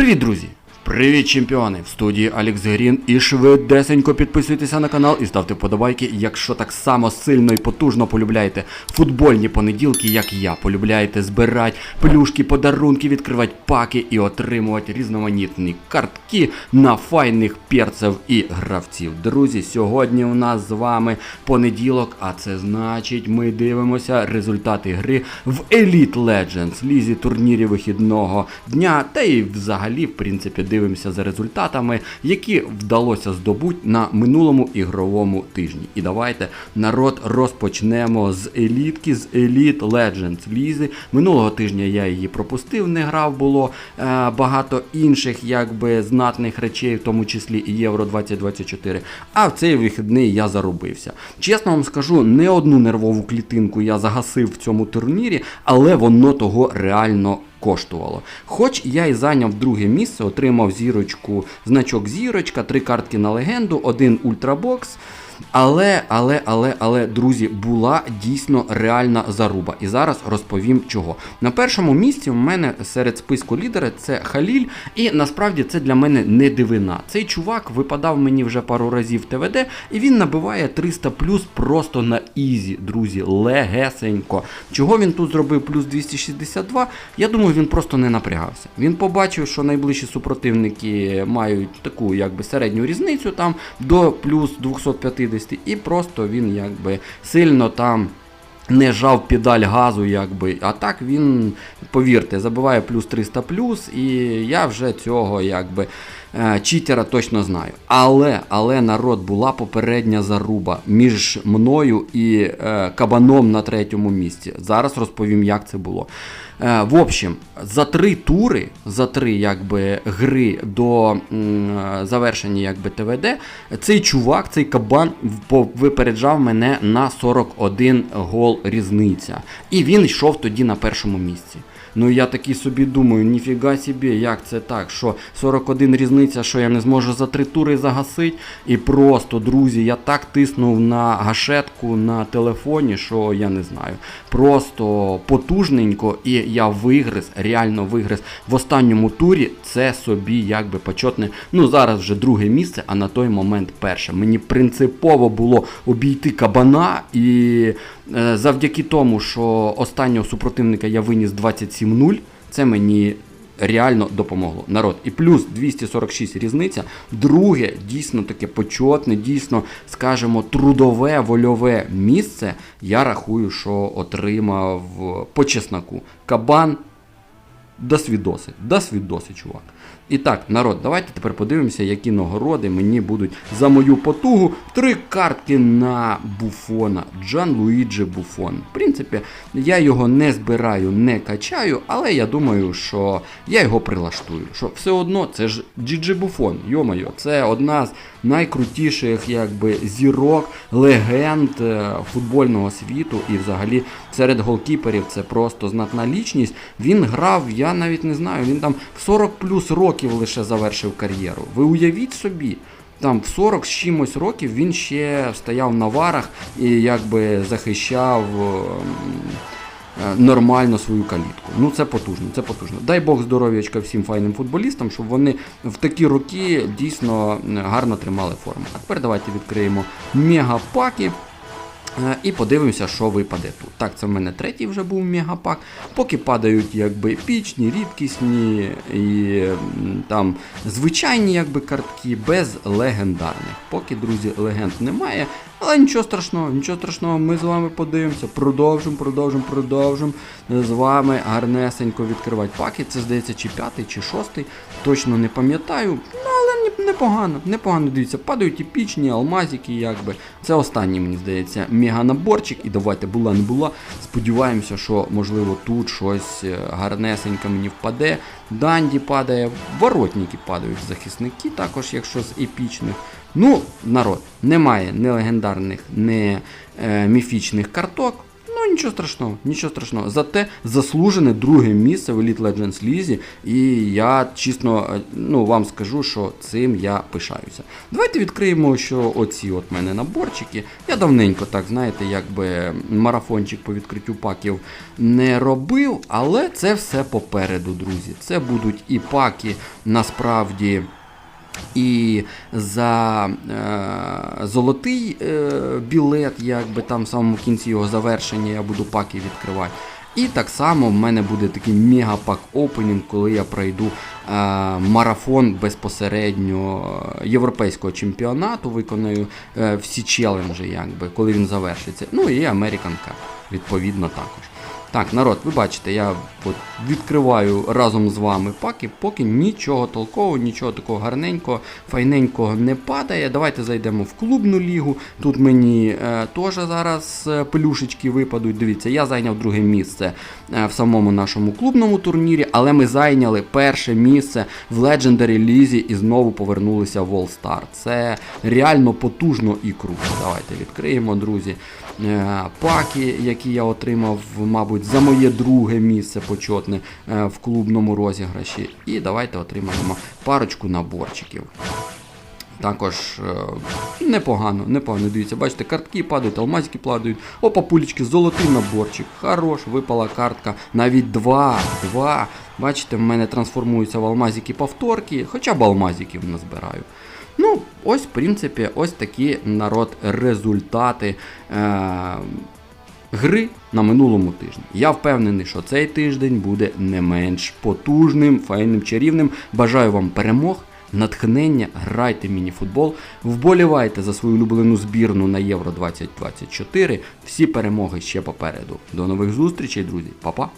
Привіт, друзі! Привіт, чемпіони! В студії Алекс Грін і швидесенько підписуйтеся на канал і ставте вподобайки, якщо так само сильно і потужно полюбляєте футбольні понеділки, як я. Полюбляєте збирати плюшки, подарунки, відкривати паки і отримувати різноманітні картки на файних перців і гравців. Друзі, сьогодні у нас з вами понеділок, а це значить, ми дивимося результати гри в Elite Legends, лізі турнірів вихідного дня, та і взагалі, в принципі, дивимося за результатами, які вдалося здобути на минулому ігровому тижні. І давайте народ розпочнемо з елітки, з Elite Legends лізи. Минулого тижня я її пропустив, не грав, було е, багато інших якби знатних речей, в тому числі і Євро 2024. А в цей вихідний я заробився. Чесно вам скажу, не одну нервову клітинку я загасив в цьому турнірі, але воно того реально коштувало. Хоч я і зайняв друге місце, отримав зірочку, значок зірочка, три картки на легенду, один ультрабокс. Але, але, але, але, друзі, була дійсно реальна заруба. І зараз розповім чого. На першому місці в мене серед списку лідера це Халіль, і насправді це для мене не дивина. Цей чувак випадав мені вже пару разів в ТВД, і він набиває 300 плюс просто на ізі, друзі, легесенько. Чого він тут зробив плюс 262? Я думаю, він просто не напрягався. Він побачив, що найближчі супротивники мають таку якби середню різницю там до плюс 250, і просто він якби сильно там. Не жав педаль газу, якби. А так він, повірте, забиває плюс 300 плюс, і я вже цього якби читера точно знаю. Але, але народ була попередня заруба між мною і е, кабаном на третьому місці. Зараз розповім, як це було. Е, в общем, за три тури, за три якби, гри до е, завершення якби, ТВД, цей чувак, цей кабан випереджав мене на 41 гол різниця. І він йшов тоді на першому місці. Ну я такий собі думаю, ніфіга собі, як це так, що 41 різниця, що я не зможу за три тури загасити. І просто, друзі, я так тиснув на гашетку на телефоні, що я не знаю. Просто потужненько, і я вигриз, реально вигриз в останньому турі. Це собі якби почетне. Ну зараз вже друге місце, а на той момент перше. Мені принципово було обійти кабана і. Е, Завдяки тому, що останнього супротивника я виніс 27-0, це мені реально допомогло. Народ. І плюс 246 різниця. Друге, дійсно таке почетне, дійсно, скажімо, трудове, вольове місце. Я рахую, що отримав по чесноку. Кабан. До свідоси, до свідоси, чувак. І так, народ, давайте тепер подивимося, які нагороди мені будуть за мою потугу. Три картки на Буфона. Джан Луїджі Буфон. В принципі, я його не збираю, не качаю, але я думаю, що я його прилаштую. Що все одно це ж GG Буфон, йомайо, це одна з найкрутіших якби, зірок, легенд е, футбольного світу і взагалі серед голкіперів це просто знатна лічність. Він грав, я навіть не знаю, він там в 40 плюс років лише завершив кар'єру. Ви уявіть собі. Там в 40 з чимось років він ще стояв на варах і якби захищав ем, е, нормально свою калітку. Ну це потужно, це потужно. Дай Бог здоров'ячка всім файним футболістам, щоб вони в такі роки дійсно гарно тримали форму. А тепер давайте відкриємо мегапаки. Е, І подивимося, що випаде тут. Так, це в мене третій вже був мегапак. Поки падають якби епічні, рідкісні і там звичайні якби картки без легендарних. Поки, друзі, легенд немає. Але нічого страшного, нічого страшного, ми з вами подивимося. Продовжимо, продовжимо, продовжимо з вами гарнесенько відкривати паки. Це здається, чи п'ятий, чи шостий. Точно не пам'ятаю. Ну, але непогано, непогано дивіться, падають епічні, алмазики, якби. Це останній, мені здається, меганаборчик. І давайте була не була. Сподіваємося, що можливо тут щось е, гарнесеньке мені впаде. Данді падає, воротники падають, захисники також, якщо з епічних. Ну, народ, немає не легендарних, не е, міфічних карток. Нічого страшного, нічого страшного. Зате заслужене друге місце в Elite Legends Лізі. І я чесно е, ну, вам скажу, що цим я пишаюся. Давайте відкриємо, що оці от мене наборчики. Я давненько, так знаєте, якби марафончик по відкриттю паків не робив, але це все попереду, друзі. Це будуть і паки насправді. І за е, золотий е, білет, якби там в самому кінці його завершення я буду паки відкривати. І так само в мене буде такий мегапак опенінг, коли я пройду е, марафон безпосередньо е, європейського чемпіонату, виконую е, всі челенджі, якби, коли він завершиться. Ну і Cup, відповідно також. Так, народ, ви бачите, я от відкриваю разом з вами паки, поки нічого толкового, нічого такого гарненького, файненького не падає. Давайте зайдемо в клубну лігу. Тут мені е, теж зараз е, пелюшечки випадуть. Дивіться, я зайняв друге місце е, в самому нашому клубному турнірі, але ми зайняли перше місце в Legendary Лізі і знову повернулися в All Star. Це реально потужно і круто. Давайте відкриємо, друзі. Е, Паки, які я отримав, мабуть, за моє друге місце почетне е, в клубному розіграші. І давайте отримаємо парочку наборчиків. Також е, непогано, непогано. Дивіться, бачите, картки падають, алмазики падають. Опа, пулечки, золотий наборчик. Хорош, випала картка. Навіть два. Два. Бачите, в мене трансформуються в алмазики повторки, хоча б алмазиків назбираю. Ну, ось, в принципі, ось такі народ результати. Е- Гри на минулому тижні. Я впевнений, що цей тиждень буде не менш потужним, файним, чарівним. Бажаю вам перемог, натхнення, грайте мініфутбол, вболівайте за свою улюблену збірну на Євро 2024. Всі перемоги ще попереду. До нових зустрічей, друзі, Па-па!